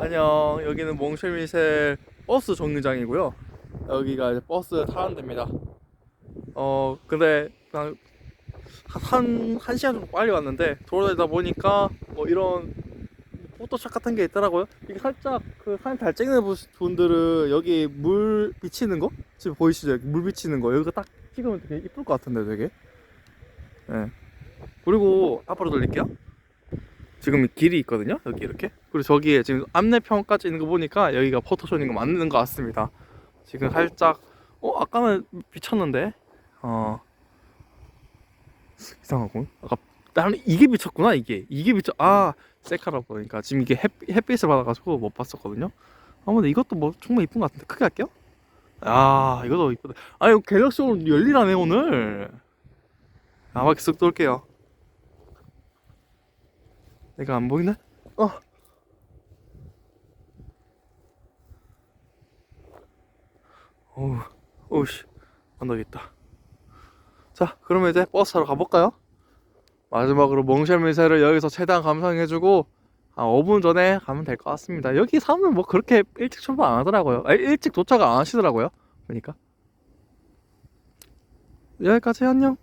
안녕. 여기는 몽쉘미셀 버스 정류장이고요. 여기가 이제 버스 타는 데입니다. 어, 근데 그냥 한, 한 시간 정도 빨리 왔는데 돌아다니다 보니까 뭐 이런 포토샵 같은 게 있더라고요. 이게 살짝 그 사진 잘 찍는 분- 분들은 여기 물 비치는 거? 지금 보이시죠? 여기 물 비치는 거. 여기가 딱 찍으면 되게 이쁠 것 같은데 되게. 예. 그리고 앞으로 돌릴게요. 지금 길이 있거든요. 여기 이렇게. 그리고 저기에 지금 안내편까지 있는 거 보니까 여기가 포토존인 거 맞는 것 같습니다. 지금 살짝 어 아까는 비쳤는데 어 이상하군. 아까 나는 이게 비쳤구나 이게 이게 비쳐 아 셀카라 보니까 지금 이게 햇, 햇빛을 받아가지고 못 봤었거든요. 아 근데 이것도 뭐 정말 이쁜 것 같은데 크게 할게요. 아 이것도 이쁘다. 아 이거 갤럭시 오늘 열일하네 오늘. 아 바퀴 쓱 돌게요. 내가 안 보이나? 어. 어우, 오우씨, 안 되겠다. 자, 그러면 이제 버스 타러 가볼까요? 마지막으로 몽쉘 미세를 여기서 최대한 감상해주고 한 5분 전에 가면 될 것 같습니다. 여기 사람은 뭐 그렇게 일찍 출발 안 하더라고요. 아니, 일찍 도착 안 하시더라고요. 그러니까 여기까지 안녕.